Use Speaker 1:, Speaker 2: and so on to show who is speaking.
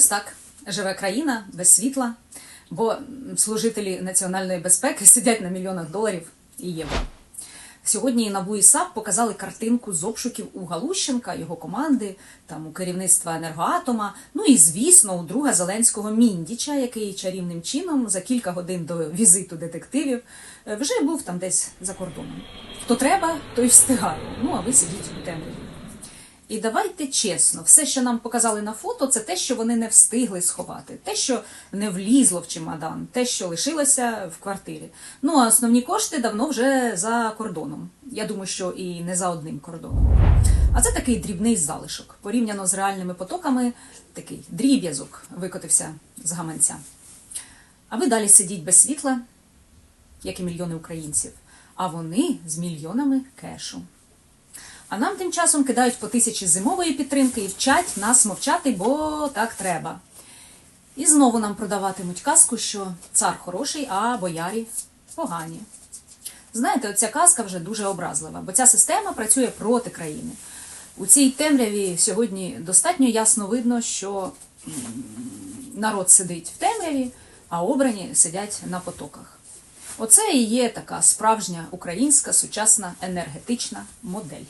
Speaker 1: Ось так живе країна без світла, бо служителі національної безпеки сидять на мільйонах доларів і євро. Сьогодні НАБУ і САП показали картинку з обшуків у Галущенка, його команди, там у керівництва енергоатома. Ну і звісно, у друга Зеленського Міндіча, який чарівним чином за кілька годин до візиту детективів е, вже був там десь за кордоном. Хто треба, той встигає. Ну а ви сидіть у темряві. І давайте чесно, все, що нам показали на фото, це те, що вони не встигли сховати, те, що не влізло в чемодан, те, що лишилося в квартирі. Ну а основні кошти давно вже за кордоном. Я думаю, що і не за одним кордоном. А це такий дрібний залишок. Порівняно з реальними потоками, такий дріб'язок викотився з гаманця. А ви далі сидіть без світла, як і мільйони українців, а вони з мільйонами кешу. А нам тим часом кидають по тисячі зимової підтримки і вчать нас мовчати, бо так треба. І знову нам продаватимуть казку, що цар хороший, а боярі погані. Знаєте, оця казка вже дуже образлива, бо ця система працює проти країни. У цій темряві сьогодні достатньо ясно видно, що народ сидить в темряві, а обрані сидять на потоках. Оце і є така справжня українська сучасна енергетична модель.